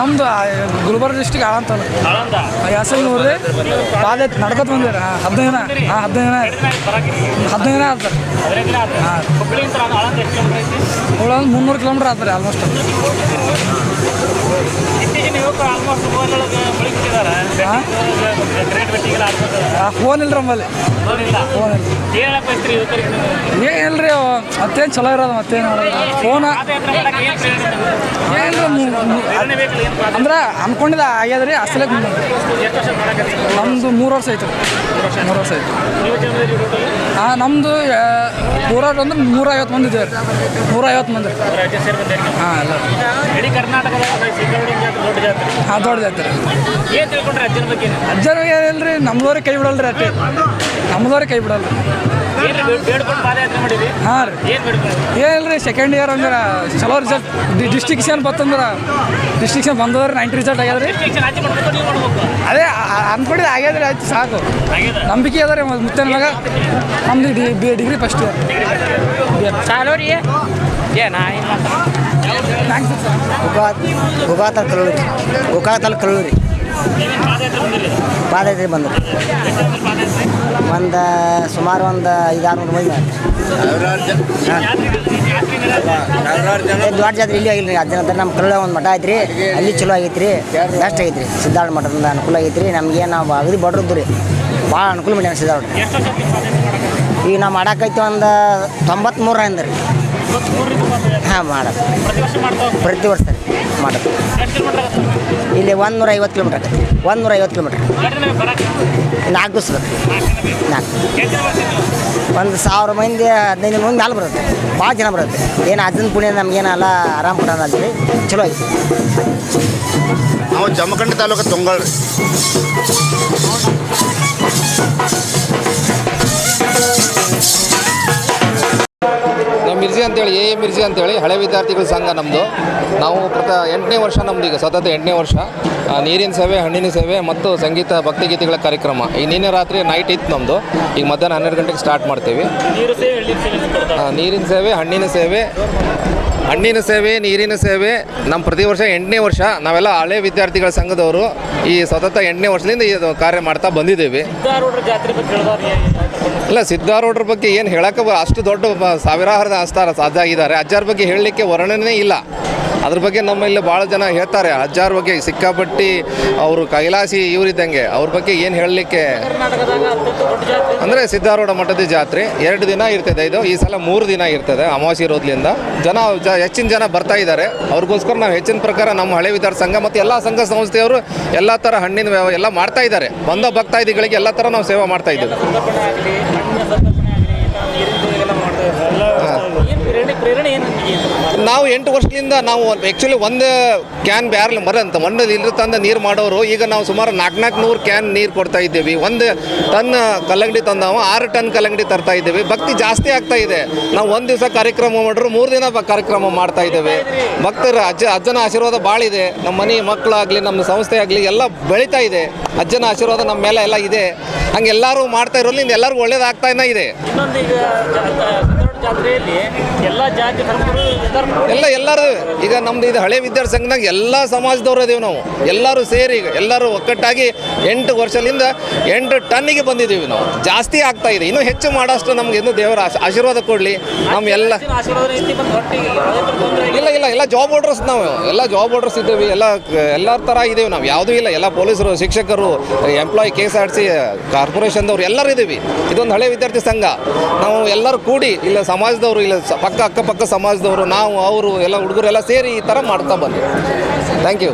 ನಮ್ದು ಗುಲ್ಬರ್ಗ ಡಿಸ್ಟಿಕ್ ಆಳಂತ ನೋಡ್ರಿ ಪಾದ ನಡ್ಕೊತ ಬಂದಿರ ಹದಿನೈದು ದಿನ ಹಾಂ ಹದಿನೈದು ದಿನ ಹದಿನೈದು ಜನ ಆಗ್ತದೆ ಹಾಂ. ಒಂದು ಮುನ್ನೂರು ಕಿಲೋಮೀಟ್ರ್ ಇತ್ತೀಚಿನ ಯುವಕರು ಆಲ್ಮೋಸ್ಟ್ ಫೋನ್ ಇಲ್ರಿ ನಮ್ಮಲ್ಲಿ. ಫೋನ್ ಇಲ್ಲ? ಏನಿಲ್ರಿ ಮತ್ತೇನು ಚಲೋ ಇರೋದು ಮತ್ತೇನು ಫೋನ್ ಪಾದಯಾತ್ರೆ ಮಾಡಕ್ಕೆ ಏನ್ ಪ್ರೇರಣೆ ನಿಮ್ಗೆ? ಏನಿಲ್ಲ ಪ್ರೇರಣೆ ಬೇಕಲ್ಲ ಏನು ಪಾದ ಅಂದ್ರೆ ಅನ್ಕೊಂಡಿದ್ದ ಆಗ್ಯದ್ರಿ ಅಸಲೇ ನಮ್ದು ಮೂರು ವರ್ಷ ಆಯ್ತು. ಮೂರು ವರ್ಷ ಆಯ್ತು. ಹಾಂ ನಮ್ಮದು ಊರಾಗ ಅಂದ್ರೆ ನೂರ ಐವತ್ತು ಮಂದಿ ಇದ್ದೇವೆ ನೂರ ಐವತ್ತು ಮಂದಿ. ಹಾಂ ಎಲ್ಲ. ಜಾತ್ರೆ. ದೊಡ್ಡ ಜಾತ್ರೆ. ಅಜ್ಜನ ಬಗ್ಗೆ? ಅಜ್ಜನಿಗೆ ಏನಿಲ್ರಿ ನಮ್ದವ್ರಿಗೆ ಕೈ ಬಿಡಲ್ರಿ ಅಟ್ಟೆ ನಮ್ದವ್ರಿಗೆ ಕೈ ಬಿಡಲ್ರಿ. ಹಾಂ ರೀ. ಏನ್ ರೀ ಏನಿಲ್ರಿ ಸೆಕೆಂಡ್ ಇಯರ್ ಅಂದ್ರೆ ಚಲೋ ರಿಸಲ್ಟ್ ಡಿಸ್ಟಿಕ್ಷನ್ ಬತ್ತಂದ್ರೆ ಡಿಸ್ಟಿಕ್ಷನ್ ಬಂದವ್ರಿ ನೈಂಟಿ ರಿಸಲ್ಟ್ ಆಗ್ಯದ್ರಿ. ರೀ ಅದೇ ಮಾಡ್ಬೇಕು ನೀವು ರೀ ಅದೇ ಅನ್ಕೊಂಡಿದ್ದು ಆಗ್ಯದ್ರಿ ಆಯ್ತು ಸಾಕು. ನಂಬಿಕೆ ಅದ ರೀ ಮುತ್ತನ ಮಗ ನಮ್ದು D B degree first year ಚಾಲೋ ರೀ ಏನ ಗೋಕಾಕ ಕಲ್ಲೂರಿ. ಗೋಕಾಕ ಕಲ್ಲೂರಿ. ಪಾದಯಾತ್ರೆ ಬಂದರು ಒಂದು ಸುಮಾರು ಒಂದು ಐದಾರು ನೂರು ಮಂದಿ ದೊಡ್ಡ ಜಾತ್ರೆ ಇಲ್ಲಿ ಆಗಿಲ್ಲ ರೀ ಅಜ್ಜನ ನಮ್ಮ ಕಲ್ಲ ಒಂದು ಮಠ ಐತ್ರಿ. ಅಲ್ಲಿ ಚಲೋ ಆಗೈತಿ ರೀ ಬೆಸ್ಟ್ ಆಗೈತಿ ರೀ ಸಿದ್ಧಾರ್ಥ ಮಠದಿಂದ ಅನುಕೂಲ ಆಗೈತಿ ರೀ ನಮ್ಗೆ ನಾವು ಅಗದಿ ಬಡ್ರದ್ದು ರೀ ಭಾಳ ಅನುಕೂಲ ಮಾಡ್ಯಾನ ಸಿದ್ಧಾರ್ಥ ಈಗ ನಾವು ಮಾಡಕ್ಕೈತಿ ಒಂದು ತೊಂಬತ್ಮೂರರಿಂದ ರೀ. ಹಾಂ ಮಾಡಕ್ಕೆ ಪ್ರತಿ ವರ್ಷ ಮಾಡ್ತಾ ಮಾಡೋದು ಆಗುತ್ತೆ ಇಲ್ಲಿ ಒಂದು ನೂರ ಐವತ್ತು ಕಿಲೋಮೀಟ್ರ್ ಆಗೈತಿ ಒಂದು ನೂರ ಐವತ್ತು ಕಿಲೋಮೀಟ್ರ್. ನಾಲ್ಕು ದಿವಸ ಬರುತ್ತೆ. ನಾಲ್ಕು? ಒಂದು ಸಾವಿರ ಮಂದಿ, ಹದಿನೈದು ಮಂದಿ ಮ್ಯಾಲೆ ಬರುತ್ತೆ. ಭಾಳ ಜನ ಬರುತ್ತೆ. ಏನು ಅಜ್ಜನ ಪುಣ್ಯ ನಮಗೇನಲ್ಲ ಆರಾಮ್ ಕೊಡೋಣ ಅಂತೀವಿ ಚಲೋ ಐತಿ ನಾವು ಜಮಖಂಡ ತಾಲೂಕು ತೊಂಗಳ್ರಿ. ಮಿರ್ಜಿ ಅಂತೇಳಿ ಎ ಎ ಮಿರ್ಜಿ ಅಂತೇಳಿ ಹಳೆ ವಿದ್ಯಾರ್ಥಿಗಳ ಸಂಘ ನಮ್ಮದು ನಾವು ಪ್ರತ ಎಂಟನೇ ವರ್ಷ ನಮ್ದು ಈಗ ಸತತ ಎಂಟನೇ ವರ್ಷ. ನೀರಿನ ಸೇವೆ ಹಣ್ಣಿನ ಸೇವೆ ಮತ್ತು ಸಂಗೀತ ಭಕ್ತಿಗೀತೆಗಳ ಕಾರ್ಯಕ್ರಮ. ಈ ನಿನ್ನೆ ರಾತ್ರಿ ನೈಟ್ ಇತ್ತು ನಮ್ಮದು ಈಗ ಮಧ್ಯಾಹ್ನ ಹನ್ನೆರಡು ಗಂಟೆಗೆ ಸ್ಟಾರ್ಟ್ ಮಾಡ್ತೀವಿ. ನೀರಿನ ಸೇವೆ ಹಣ್ಣಿನ ಸೇವೆ ಹಣ್ಣಿನ ಸೇವೆ ನೀರಿನ ಸೇವೆ. ನಮ್ಮ ಪ್ರತಿ ವರ್ಷ ಎಂಟನೇ ವರ್ಷ ನಾವೆಲ್ಲ ಹಳೆ ವಿದ್ಯಾರ್ಥಿಗಳ ಸಂಘದವರು ಈ ಸತತ ಎಂಟನೇ ವರ್ಷದಿಂದ ಈ ಕಾರ್ಯ ಮಾಡ್ತಾ ಬಂದಿದ್ದೇವೆ. ಇಲ್ಲ, ಸಿದ್ಧಾರೂಢರ ಬಗ್ಗೆ ಏನು ಹೇಳಕ್ಕೆ ಅಷ್ಟು ದೊಡ್ಡ ಸಾವಿರಾರು ಸಾವಿರಾರು ಸಾಧ್ಯ ಆಗಿದ್ದಾರೆ. ಅಜ್ಜಾರ ಬಗ್ಗೆ ಹೇಳಲಿಕ್ಕೆ ವರ್ಣನೆ ಇಲ್ಲ. ಅದ್ರ ಬಗ್ಗೆ ನಮ್ಮಲ್ಲಿ ಭಾಳ ಜನ ಹೇಳ್ತಾರೆ. ಅಜ್ಜಾರ ಬಗ್ಗೆ ಸಿಕ್ಕಾಪಟ್ಟಿ ಅವರು ಕೈಲಾಸಿ ಇವರಿದ್ದಂಗೆ. ಅವ್ರ ಬಗ್ಗೆ ಏನು ಹೇಳಲಿಕ್ಕೆ? ಅಂದರೆ ಸಿದ್ಧಾರೂಢ ಮಠದ ಜಾತ್ರೆ ಎರಡು ದಿನ ಇರ್ತದೆ ಇದು. ಈ ಸಲ ಮೂರು ದಿನ ಇರ್ತದೆ ಅಮಾವಾಸ್ಯೆ ಇರೋದ್ರಿಂದ ಜನ ಹೆಚ್ಚಿನ ಜನ ಬರ್ತಾ ಇದ್ದಾರೆ. ಅವ್ರಿಗೋಸ್ಕರ ನಾವು ಹೆಚ್ಚಿನ ಪ್ರಕಾರ ನಮ್ಮ ಹಳೆ ವಿದ್ಯಾರ್ಥಿ ಸಂಘ ಮತ್ತು ಎಲ್ಲ ಸಂಘ ಸಂಸ್ಥೆಯವರು ಎಲ್ಲ ಥರ ಹಣ್ಣಿನ ಎಲ್ಲ ಮಾಡ್ತಾ ಇದ್ದಾರೆ. ಬಂದ ಭಕ್ತಾದಿಗಳಿಗೆ ಎಲ್ಲ ಥರ ನಾವು ಸೇವೆ ಮಾಡ್ತಾ ಇದ್ದೇವೆ. ಪ್ರೇರಣೆ ಏನು ನಾವು ಎಂಟು ವರ್ಷದಿಂದ ನಾವು ಆ್ಯಕ್ಚುಲಿ ಒಂದು ಕ್ಯಾನ್ ಬ್ಯಾರಲ್ ಮರ ಅಂತ ಒಂದು ಇಲ್ಲರ ತಂದ ನೀರು ಮಾಡೋರು. ಈಗ ನಾವು ಸುಮಾರು ನಾಲ್ಕು ನಾಲ್ಕು ನೂರು ಕ್ಯಾನ್ ನೀರು ಕೊಡ್ತಾ ಇದ್ದೀವಿ. ಒಂದು ಟನ್ ಕಲ್ಲಂಗಡಿ ತಂದವು, ಆರು ಟನ್ ಕಲ್ಲಂಗಡಿ ತರ್ತಾ ಇದ್ದೀವಿ. ಭಕ್ತಿ ಜಾಸ್ತಿ ಆಗ್ತಾ ಇದೆ. ನಾವು ಒಂದು ದಿವಸ ಕಾರ್ಯಕ್ರಮ ಮಾಡಿದ್ರು, ಮೂರು ದಿನ ಕಾರ್ಯಕ್ರಮ ಮಾಡ್ತಾ ಇದ್ದೇವೆ. ಭಕ್ತರ ಅಜ್ಜ, ಅಜ್ಜನ ಆಶೀರ್ವಾದ ಭಾಳ ಇದೆ. ನಮ್ಮ ಮನೆ ಮಕ್ಕಳಾಗಲಿ ನಮ್ಮ ಸಂಸ್ಥೆ ಆಗಲಿ, ಎಲ್ಲ ಬೆಳೀತಾ ಇದೆ. ಅಜ್ಜನ ಆಶೀರ್ವಾದ ನಮ್ಮ ಮೇಲೆ ಎಲ್ಲ ಇದೆ. ಹಂಗೆ ಎಲ್ಲರೂ ಮಾಡ್ತಾ ಇರೋದ್ರಿಂದ ಎಲ್ಲರಿಗೂ ಒಳ್ಳೇದಾಗ್ತಾ ಇದೆ. ಈಗ ಜಾತ್ರೆಯಲ್ಲಿ ಎಲ್ಲ ಜಾತಿ ಧರ್ಮಗಳು ಎಲ್ಲ ಎಲ್ಲರೂ ಈಗ ನಮ್ದು ಇದು ಹಳೆ ವಿದ್ಯಾರ್ಥಿ ಸಂಘದಾಗ ಎಲ್ಲ ಸಮಾಜದವ್ರು ಇದೀವಿ ನಾವು. ಎಲ್ಲರೂ ಸೇರಿ ಎಲ್ಲರೂ ಒಕ್ಕಟ್ಟಾಗಿ ಎಂಟು ವರ್ಷದಿಂದ ಎಂಟು ಟನ್ನಿಗೆ ಬಂದಿದ್ದೀವಿ ನಾವು. ಜಾಸ್ತಿ ಆಗ್ತಾ ಇದೆ. ಇನ್ನೂ ಹೆಚ್ಚು ಮಾಡೋಷ್ಟು ನಮ್ಗೆ ಇನ್ನೂ ದೇವರ ಆಶ್- ಆಶೀರ್ವಾದ ಕೊಡಲಿ. ನಮ್ಮ ಎಲ್ಲ ಆಶೀರ್ವಾದ ಐತಿ ಮತ್ತು ಹೊಟ್ಟಿಗೆ ಯಾವುದೇ ಥರ ತೊಂದರೆ ಇಲ್ಲ. ಇಲ್ಲ ಎಲ್ಲ ಜಾಬ್ ಹೋಲ್ಡರ್ಸ್ ನಾವು. ಎಲ್ಲ ಜಾಬ್ ಹೋಲ್ಡರ್ಸ್ ಇದ್ದೀವಿ. ಎಲ್ಲ ಎಲ್ಲ ಥರ ಇದ್ದೀವಿ ನಾವು. ಯಾವುದೂ ಇಲ್ಲ. ಎಲ್ಲ ಪೊಲೀಸರು ಶಿಕ್ಷಕರು employ K S R C ಕಾರ್ಪೊರೇಷನ್ದವ್ರು ಎಲ್ಲರೂ ಇದ್ದೀವಿ ಇದೊಂದು ಹಳೆ ವಿದ್ಯಾರ್ಥಿ ಸಂಘ. ನಾವು ಎಲ್ಲರೂ ಕೂಡಿ ಇಲ್ಲ ಸಮಾಜದವರು ಇಲ್ಲ ಪಕ್ಕ ಅಕ್ಕಪಕ್ಕ ಸಮಾಜದವರು, ನಾವು, ಅವರು, ಎಲ್ಲ ಹುಡುಗರು ಎಲ್ಲ ಸೇರಿ ಈ ಥರ ಮಾಡ್ತಾ ಬಂದ್ವಿ ಥ್ಯಾಂಕ್ ಯು